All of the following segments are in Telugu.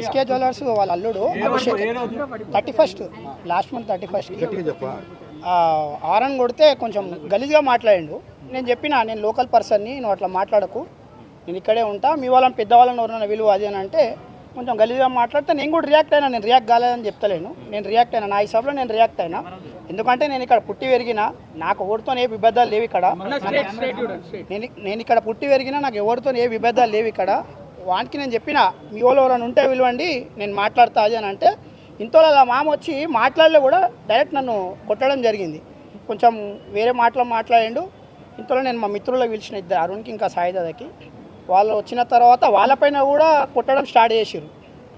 ఎస్కే జ్యువెలర్స్ వాళ్ళ అల్లుడు Abhishek. Thirty first last month thirty first. Aaron కొడితే కొంచెం గలీజ్గా మాట్లాడిండు. నేను చెప్పిన నేను లోకల్ పర్సన్ని నువ్వు అట్లా మాట్లాడకు. నేను ఇక్కడే ఉంటా. మీ వాళ్ళని పెద్దవాళ్ళని ఎవరైనా విలువ అది అని అంటే కొంచెం గలీజ్గా మాట్లాడితే నేను కూడా రియాక్ట్ అయినా నేను రియాక్ట్ కాలేదని చెప్తలేను. నేను రియాక్ట్ అయినా నా హిసాబ్లో నేను రియాక్ట్ అయినా. ఎందుకంటే నేను ఇక్కడ పుట్టి పెరిగిన నాకు ఎవరితో ఏ విభేదాలు లేవు ఇక్కడ. నేను నేను ఇక్కడ పుట్టి పెరిగినా నాకు ఎవరితో ఏ విభేదాలు లేవు ఇక్కడ. వానికి నేను చెప్పిన మీ వాళ్ళు ఎవరైనా ఉంటే విలువండి నేను మాట్లాడతా అని అంటే ఇంతలో అలా మామ వచ్చి మాట్లాడలే కూడా డైరెక్ట్ నన్ను కొట్టడం జరిగింది. కొంచెం వేరే మాటలు మాట్లాడిండు. ఇంతలో నేను మా మిత్రులకు పిలిచిన ఇద్దరు అరుణ్కి ఇంకా సాయిదాకి వాళ్ళు వచ్చిన తర్వాత వాళ్ళపైన కూడా కొట్టడం స్టార్ట్ చేసిరు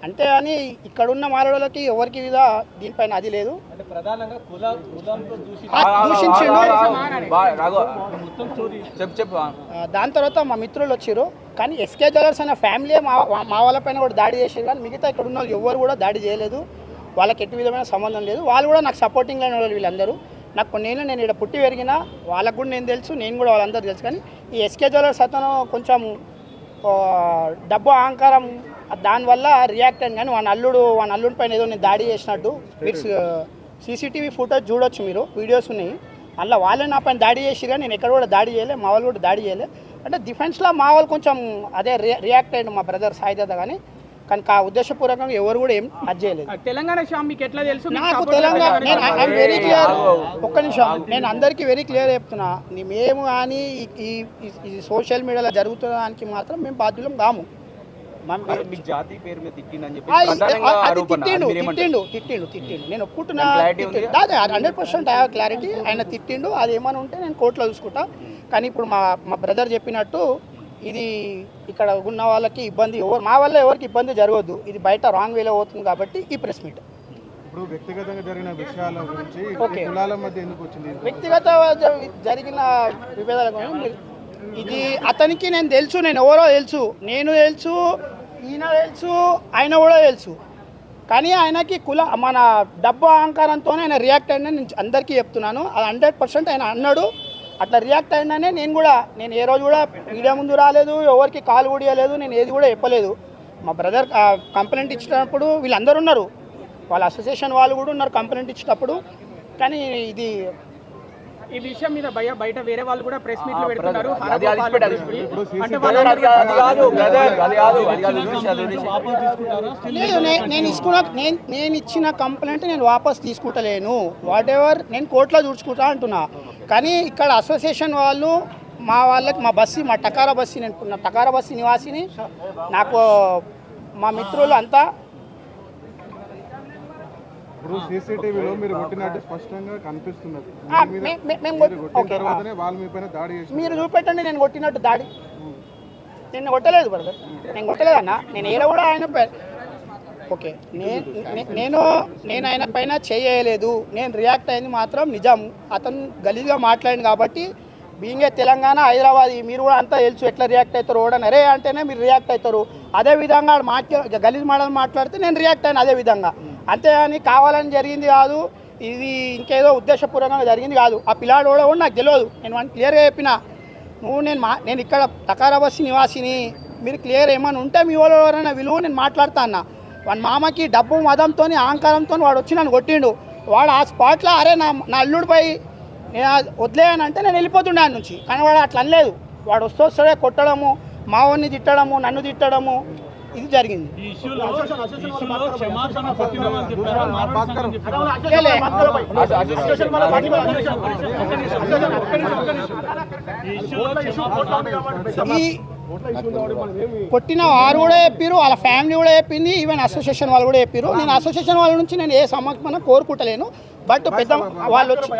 అంతే అని ఇక్కడున్న మాలవాళ్ళకి ఎవరికి మీద దీనిపైన అది లేదు. అంటే ప్రధానంగా కుల కులంతో దూషి ఆ, దూషించిండు. చెప్పు చెప్పు ఆ, దాని తర్వాత మా మిత్రులు వచ్చారు కానీ ఎస్కే జ్యువెలర్స్ అనే ఫ్యామిలీ మా మా వాళ్ళపైన కూడా దాడి చేసారు కానీ మిగతా ఇక్కడ ఉన్న వాళ్ళు ఎవరు కూడా దాడి చేయలేదు. వాళ్ళకి ఎట్టి విధమైన సంబంధం లేదు. వాళ్ళు కూడా నాకు సపోర్టింగ్ అయిన వాళ్ళు వీళ్ళందరూ. నాకు కొన్నేళ్ళు నేను ఇక్కడ పుట్టి పెరిగిన వాళ్ళకు కూడా నేను తెలుసు నేను కూడా వాళ్ళందరూ తెలుసు. కానీ ఈ ఎస్కే జ్యువెలర్స్ అతను కొంచెం డబ్బు అహంకారం దానివల్ల రియాక్ట్ అయింది కానీ వాని అల్లుడు వాని అల్లుడి పైన ఏదో నేను దాడి చేసినట్టు మీరు సీసీటీవీ ఫుటేజ్ చూడొచ్చు మీరు వీడియోస్ ఉన్నాయి. అలా వాళ్ళే నా పైన దాడి చేసి కానీ నేను ఎక్కడ కూడా దాడి చేయలే మా వాళ్ళు కూడా దాడి చేయలే. అంటే డిఫెన్స్లో మా వాళ్ళు కొంచెం అదే రి- రియాక్ట్ అయ్యిండు మా బ్రదర్ సాయిదాద కానీ కానీ ఆ ఉద్దేశపూర్వకంగా ఎవరు కూడా ఏం అది చేయలేదు. తెలంగాణ షామ్ మీకు ఎట్లా తెలుసు? నాకు తెలంగాణ నేను వెరీ క్లియర్ ఒక్క నిమిషం. నేను అందరికీ వెరీ క్లియర్ చెప్తున్నా. మేము కానీ ఈ- ఈ ఈ- ఈ సోషల్ మీడియాలో జరుగుతున్న దానికి మాత్రం మేము బాధ్యులం కాము. తిట్టిండు? తిట్టిండు తిట్టిండు తిట్టిండు నేను ఒప్పుకుంటున్నా ఉంది? హండ్రెడ్ పర్సెంట్ ఐ క్లారిటీ ఆయన తిట్టిండు. అది ఏమైనా ఉంటే నేను కోర్టులో చూసుకుంటా. కానీ ఇప్పుడు మా మా బ్రదర్ చెప్పినట్టు ఇది ఇక్కడ ఉన్న వాళ్ళకి ఇబ్బంది ఎవరు మా వల్ల ఎవరికి ఇబ్బంది జరగదు. ఇది బయట రాంగ్ వేలో అవుతుంది కాబట్టి ఈ ప్రెస్ మీట్ ఇప్పుడు వ్యక్తిగతంగా జరిగిన విషయాల గురించి ఓకే. ఈ కులాల మధ్య ఎందుకు వచ్చింది? వ్యక్తిగత జరిగిన విభేదాల గురించి ఇది అతనికి నేను తెలుసు నేను ఎవరో తెలుసు. నేను తెలుసు ఈయన తెలుసు ఆయన కూడా తెలుసు. కానీ ఆయనకి కుల మన డబ్బు అహంకారంతో ఆయన రియాక్ట్ అయినా నేను అందరికీ చెప్తున్నాను. అది హండ్రెడ్ పర్సెంట్ ఆయన అన్నాడు. అట్లా రియాక్ట్ అయినానే నేను కూడా నేను ఏ రోజు కూడా మీడియా ముందు రాలేదు ఎవరికి కాల్ కూడా ఇవ్వలేదు నేను ఏది కూడా చెప్పలేదు. మా బ్రదర్ కంప్లైంట్ ఇచ్చినప్పుడు వీళ్ళందరూ ఉన్నారు. వాళ్ళ అసోసియేషన్ వాళ్ళు కూడా ఉన్నారు కంప్లైంట్ ఇచ్చినప్పుడు. కానీ ఇది ఈ విషయం మీద భయ బయట వేరే వాళ్ళు కూడా ప్రెస్ పెడుతున్నారు. చూసి. లేదు నే- నేను ఇచ్చుకున్న నేను నేను ఇచ్చిన కంప్లైంట్ నేను వాపస్ తీసుకుంటలేను. వాట్ ఎవర్ నేను కోర్టులో చూసుకుంటా అంటున్నా. కానీ ఇక్కడ అసోసియేషన్ వాళ్ళు మా వాళ్ళకి మా బస్సు మా టకారా బస్సు నేను టకారా బస్సు నివాసిని నాకు మా మిత్రులు అంతా ఇప్పుడు సీసీటీవీలో మీరు కొట్టినట్టు స్పష్టంగా కనిపిస్తున్నది. మీరు చూపెట్టండి నేను కొట్టినట్టు దాడి. నేను కొట్టలేదు బ్రదర్. నేను కొట్టలేదు అన్న. నేను ఏదో కూడా ఆయన ఓకే నేను నేను నేను ఆయన పైన చేయలేదు. నేను రియాక్ట్ అయింది మాత్రం నిజం. అతను గలీజ్గా మాట్లాడింది కాబట్టి బీయింగే తెలంగాణ హైదరాబాద్ మీరు కూడా అంతా తెలుసు ఎట్లా రియాక్ట్ అవుతారు. కూడా అరే అంటేనే మీరు రియాక్ట్ అవుతారు. అదే విధంగా మాట్లా గలీజ్ మాటలు మాట్లాడితే నేను రియాక్ట్ అయిన అదే విధంగా. అంతేగాని కావాలని జరిగింది కాదు. ఇది ఇంకేదో ఉద్దేశపూర్వకంగా జరిగింది కాదు. ఆ పిల్లాడు కూడా కూడా నాకు తెలియదు. నేను క్లియర్గా చెప్పిన. నువ్వు నేను మా నేను ఇక్కడ తకారాబస్సి నివాసిని. మీరు క్లియర్ ఏమైనా ఉంటే మీ వాళ్ళు ఎవరైనా విలువ నేను మాట్లాడతా అన్న. వాడి మామకి డబ్బు మదంతో అహంకారంతో వాడు వచ్చి నన్ను కొట్టిండు. వాడు ఆ స్పాట్లో అరే నా నా అల్లుడిపై నేను అది వదిలేయనంటే నేను వెళ్ళిపోతుండే నుంచి. కానీ వాడు అట్లా అనలేదు. వాడు వస్తూ వస్తాడే కొట్టడము మా వాడిని తిట్టడము నన్ను తిట్టడము. ఇది జరిగింది. ఈ కొట్టిన వారు కూడా చెప్పారు వాళ్ళ ఫ్యామిలీ కూడా చెప్పింది ఈవెన్ అసోసియేషన్ వాళ్ళు కూడా చెప్పారు నేను అసోసియేషన్ వాళ్ళ నుంచి నేను ఏ సమర్పణ కోరుకుంటలేను బట్ పెద్ద వాళ్ళు వచ్చి